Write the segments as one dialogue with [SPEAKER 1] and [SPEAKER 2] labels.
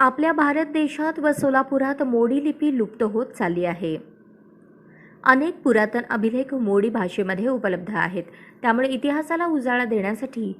[SPEAKER 1] आपल्या भारत देशात व सोलापुरात मोडी लिपी लुप्त होत चालली आहे. अनेक पुरातन अभिलेख मोडी भाषेमध्ये उपलब्ध आहेत. त्यामुळे इतिहासाला उजाळा देण्यासाठी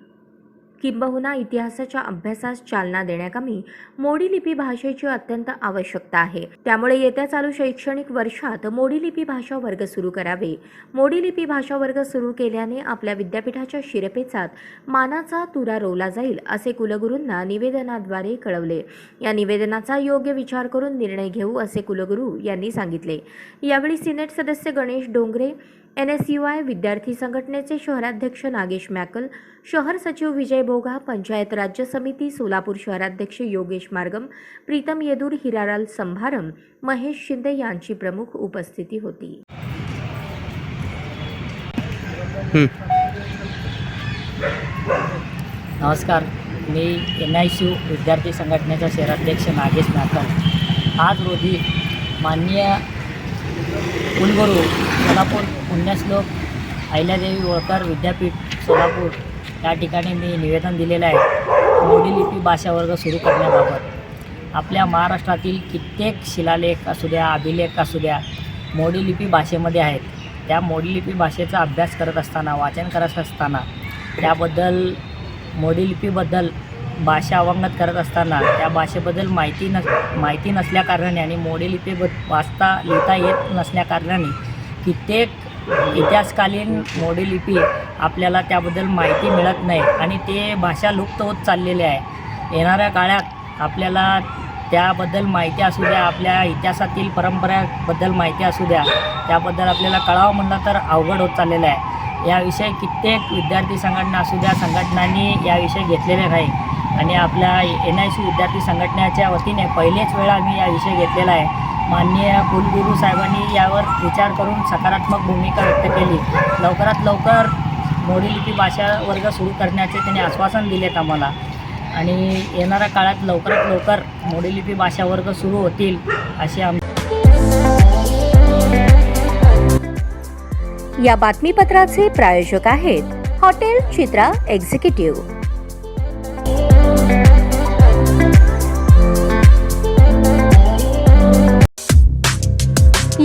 [SPEAKER 1] किंबहुना इतिहासाच्या अभ्यासास चालना देण्याकामी मोडी लिपी भाषेची अत्यंत आवश्यकता आहे. त्यामुळे येत्या चालू शैक्षणिक वर्षात मोडी लिपी भाषा वर्ग सुरू करावे. मोडी लिपी भाषा वर्ग सुरू केल्याने आपल्या विद्यापीठाच्या शिरपेचात मानाचा तुरा रोवला जाईल असे कुलगुरूंना निवेदनाद्वारे कळवले. या निवेदनाचा योग्य विचार करून निर्णय घेऊ असे कुलगुरू यांनी सांगितले. यावेळी सिनेट सदस्य Ganesh Dongre N S U I विद्यार्थी संघटनेचे शहराध्यक्ष नागेश मॅकल शहर सचिव विजय भोगा पंचायत राज्य समिती सोलापूर शहराध्यक्ष योगेश मार्गम प्रीतम येदूर हिरालाल संभारम महेश शिंदे यांची प्रमुख उपस्थिती होती.
[SPEAKER 2] नमस्कार. मी एन आय सी यू विद्यार्थी संघटनेचा शहराध्यक्ष नागेश नाकल आज रोजी माननीय कुलगुरू सोलापूर पुण्यश्लोक अहिल्यादेवी होळकर विद्यापीठ सोलापूर. या ठिकाणी मी निवेदन दिलेलं आहे. मोडी लिपी भाषा वर्ग सुरू करण्याबाबत. आपल्या महाराष्ट्रातील कित्येक शिलालेख असू द्या अभिलेख असू द्या मोडी लिपी भाषेमध्ये आहेत. त्या मोडी लिपी भाषेचा अभ्यास करत असताना वाचन करत असताना त्याबद्दल मोडी लिपीबद्दल भाषा अवंगत करत असताना त्या भाषेबद्दल माहिती नस माहिती नसल्याकारणाने आणि मोडी लिपी ब वाचता लिहिता येत नसल्याकारणाने कित्येक इतिहासकालीन मोडी लिपी आपल्याला त्याबद्दल माहिती मिळत नाही आणि ते भाषा लुप्त होत चाललेली आहे. येणाऱ्या काळात आपल्याला त्याबद्दल माहिती असू द्या आपल्या इतिहासातील परंपराबद्दल माहिती असू द्या त्याबद्दल आपल्याला कळावं म्हणलं तर अवघड होत चाललेलं आहे. याविषयी कित्येक विद्यार्थी संघटना असू द्या संघटनांनी याविषयी घेतलेले नाही. आणि आपल्या एन आय सी विद्यार्थी संघटनेच्या वतीने पहिलेच वेळा मी या विषय घेतलेला आहे. माननीय कुलगुरू साहेबांनी यावर विचार करून सकारात्मक भूमिका व्यक्त केली. लवकरात लवकर मोडी लिपी भाषा वर्ग सुरू करण्याचे त्यांनी आश्वासन दिलेत आम्हाला. आणि येणाऱ्या काळात लवकरात लवकर मोडी लिपी भाषा वर्ग सुरू होतील अशी आम
[SPEAKER 1] या बातमीपत्राचे प्रायोजक आहेत हॉटेल चित्रा एक्झिक्युटिव्ह.